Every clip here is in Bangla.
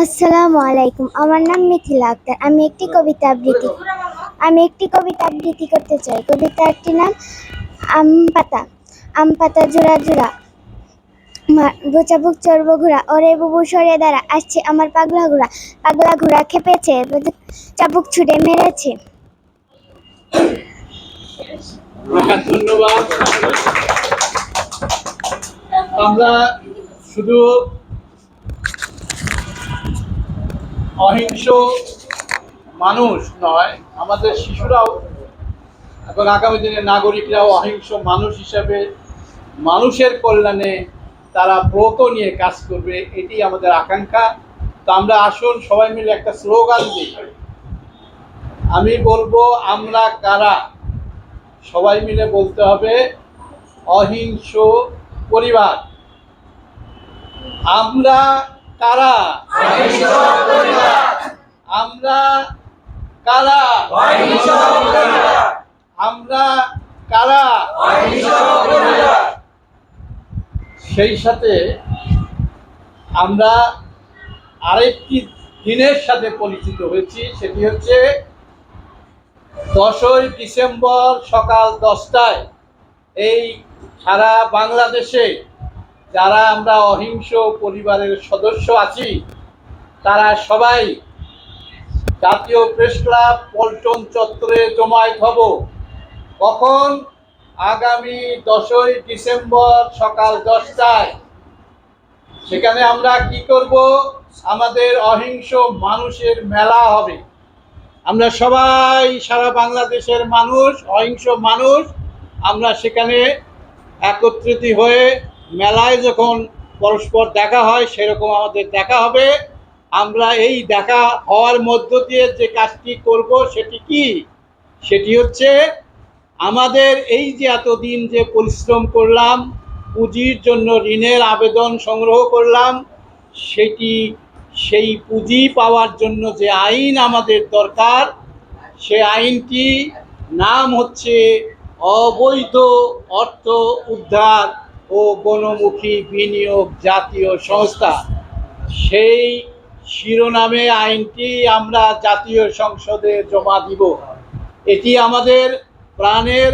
আসসালামু আলাইকুম আমার নাম মিথিলা আক্তার। আমি একটি কবিতা আবৃত্তি আমি একটি কবিতা আবৃত্তি করতে চাই। কবিতাটির নাম আম পাতা আম পাতা জোড়া। জোড়া বোচা বুক, চর্ব ঘোড়া। ওরে বুবু, সরে দাঁড়া। আসছে আমার পাগলা ঘোড়া। পাগলা ঘোড়া খেপেছে। চাবুক ছুটে মেরেছে। ধন্যবাদ। আমরা শুধু অহিংস মানুষ নয়, আমাদের শিশুরাও এবং আগামী দিনের নাগরিকরাও অহিংস মানুষ হিসাবে মানুষের কল্যাণে তারা ব্রত নিয়ে কাজ করবে, এটি আমাদের আকাঙ্ক্ষা। তো আমরা আসুন, সবাই মিলে একটা স্লোগান দিই। আমি বলব, আমরা কারা? সবাই মিলে বলতে হবে, অহিংস পরিবার। আমরা কারা? আমরা কারা? আমরা কারা? সেই সাথে আমরা আরেকটি দিনের সাথে পরিচিত হয়েছি, সেটি হচ্ছে দশই ডিসেম্বর সকাল দশটায় এই সারা বাংলাদেশে যারা আমরা অহিংস পরিবারের সদস্য আছি, তারা সবাই জাতীয় প্রেস ক্লাব, পল্টন চত্বরে জমায়েত হব। কখন? আগামী দশই ডিসেম্বর সকাল দশটায়। সেখানে আমরা কি করব? আমাদের অহিংস মানুষের মেলা হবে। আমরা সবাই, সারা বাংলাদেশের মানুষ, অহিংস মানুষ, আমরা সেখানে একত্রিত হয়ে মেলায় যখন পরস্পর দেখা হয়, সেরকম আমাদের দেখা হবে। আমরা এই দেখা হওয়ার মধ্য দিয়ে যে কাজটি করব, সেটি কি? সেটি হচ্ছে, আমাদের এই যে এতদিন যে পরিশ্রম করলাম, পুঁজির জন্য ঋণের আবেদন সংগ্রহ করলাম, সেটি, সেই পুঁজি পাওয়ার জন্য যে আইন আমাদের দরকার, সে আইনটি নাম হচ্ছে অবৈধ অর্থ উদ্ধার। ও গণমুখী বিনিয়োগ জাতীয় সংস্থা। সেই শিরোনামে আইনটি আমরা জাতীয় সংসদে জমা দিব। এটি আমাদের প্রাণের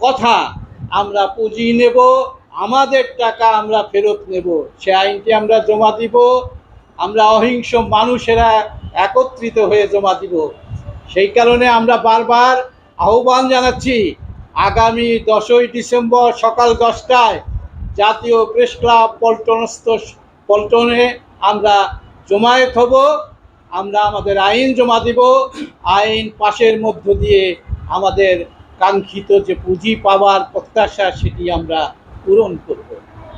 কথা। আমরা পুঁজি নেব, আমাদের টাকা আমরা ফেরত নেব। সে আইনটি আমরা জমা দিব। আমরা অহিংস মানুষেরা একত্রিত হয়ে জমা দিব। সেই কারণে আমরা বারবার আহ্বান জানাচ্ছি, আগামী দশই ডিসেম্বর সকাল দশটায় জাতীয় প্রেস ক্লাব পল্টনস্থ পল্টনে আমরা জমায়েত হব। আমরা আমাদের আইন জমা দিব। আইন পাশের মধ্য দিয়ে আমাদের কাঙ্ক্ষিত যে পুঁজি পাওয়ার প্রত্যাশা, সেটি আমরা পূরণ করব।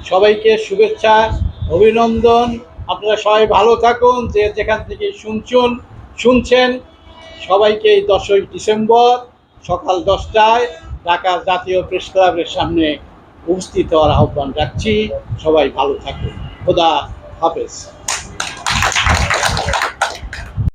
সবাইকে শুভেচ্ছা, অভিনন্দন। আপনারা সবাই ভালো থাকুন, যে যেখান থেকে শুনছুন, শুনছেন। সবাইকে এই দশই ডিসেম্বর সকাল দশটায় ঢাকা জাতীয় প্রেস ক্লাবের সামনে উপস্থিত হওয়ার আহ্বান রাখছি। সবাই ভালো থাকুন। খোদা হাফেজ।